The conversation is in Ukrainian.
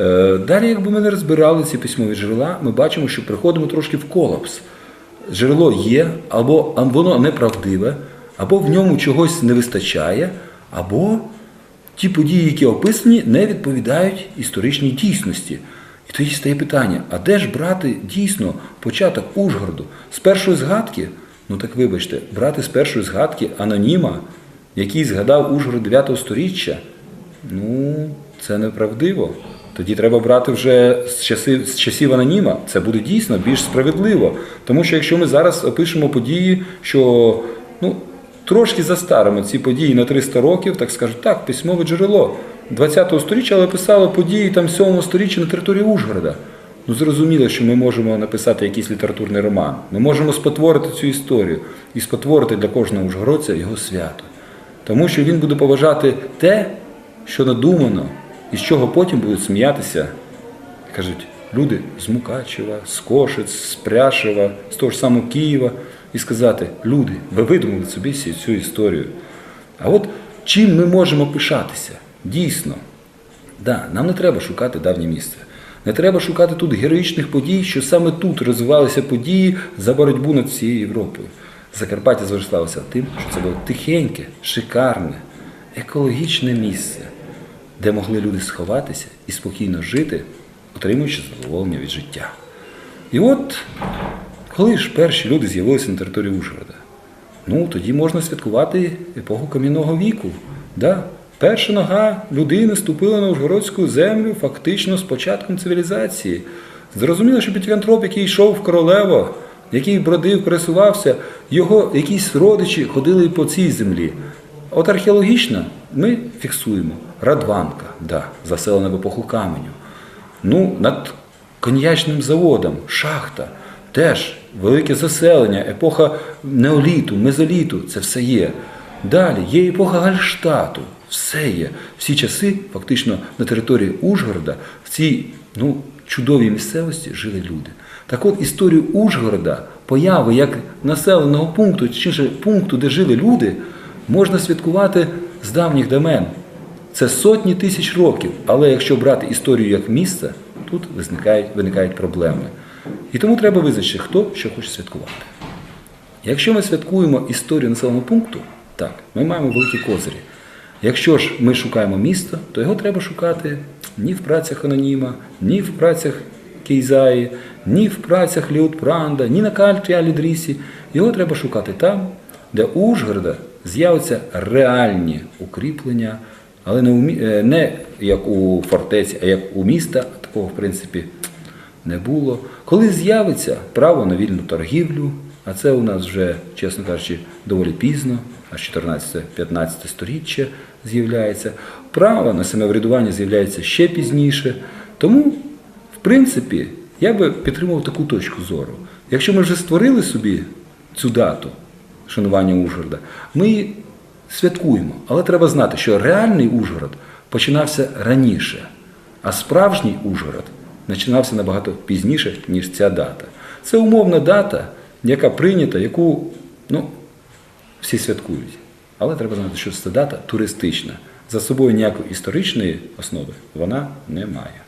Е, Далі, якби ми не розбирали ці письмові джерела, ми бачимо, що приходимо трошки в колапс. Джерело є, або воно неправдиве, або в ньому чогось не вистачає, або ті події, які описані, не відповідають історичній дійсності. І тоді стає питання: а де ж брати дійсно початок Ужгороду? З першої згадки? Ну так вибачте, брати з першої згадки аноніма, який згадав Ужгород 9 сторіччя, ну, це неправдиво. Тоді треба брати вже з часів, з часів аноніма. Це буде дійсно більш справедливо. Тому що якщо ми зараз опишемо події, що ну, трошки застаримо ці події на 300 років, так скажуть, так, письмове джерело 20-го сторіччя, але писало події там 7-го сторіччя на території Ужгорода. Ну, зрозуміло, що ми можемо написати якийсь літературний роман. Ми можемо спотворити цю історію і спотворити для кожного ужгородця його свято. Тому що він буде поважати те, що надумано, і з чого потім будуть сміятися, кажуть, люди з Мукачева, з Кошиць, з Пряшева, з того ж самого Києва, і сказати, люди, ви видумали собі цю історію. А от чим ми можемо пишатися? Дійсно, да, нам не треба шукати давнє місце. Не треба шукати тут героїчних подій, що саме тут розвивалися події за боротьбу над всією Європою. Закарпаття зрослалося тим, що це було тихеньке, шикарне, екологічне місце, де могли люди сховатися і спокійно жити, отримуючи задоволення від життя. І от, коли ж перші люди з'явилися на території Ужгорода, ну тоді можна святкувати епоху кам'яного віку. Да? Перша нога людини ступила на Ужгородську землю фактично з початком цивілізації. Зрозуміло, що Петрантроп, який йшов в королево, який бродив, пересувався, його якісь родичі ходили по цій землі. От археологічно ми фіксуємо Радванка, да, заселена в епоху каменю. Ну, над коньячним заводом, шахта, теж велике заселення, епоха неоліту, мезоліту, це все є. Далі є епоха Гальштату, все є. Всі часи, фактично, на території Ужгорода, в цій ну, чудовій місцевості жили люди. Так от історію Ужгорода, появи як населеного пункту, чи пункту, де жили люди, можна святкувати з давніх давен. Це сотні тисяч років, але якщо брати історію як місце, тут виникають, виникають проблеми. І тому треба визначити, хто що хоче святкувати. Якщо ми святкуємо історію населеного пункту, так, ми маємо великі козирі. Якщо ж ми шукаємо місто, то його треба шукати ні в працях Аноніма, ні в працях Кейзаї, ні в працях Ліутпранда, ні на Кальтрі Алідрісі. Його треба шукати там, де Ужгорода з'являться реальні укріплення, але не, у, е, не як у фортеці, а як у міста. Такого, в принципі, не було. Коли з'явиться право на вільну торгівлю, а це у нас вже, чесно кажучи, доволі пізно, аж 14-15 сторіччя з'являється. Право на самоврядування з'являється ще пізніше. Тому, в принципі, я би підтримував таку точку зору. Якщо ми вже створили собі цю дату шанування Ужгорода, ми святкуємо. Але треба знати, що реальний Ужгород починався раніше, а справжній Ужгород починався набагато пізніше, ніж ця дата. Це умовна дата, яка прийнята, яку ну, всі святкують. Але треба знати, що це дата туристична. За собою ніякої історичної основи вона не має.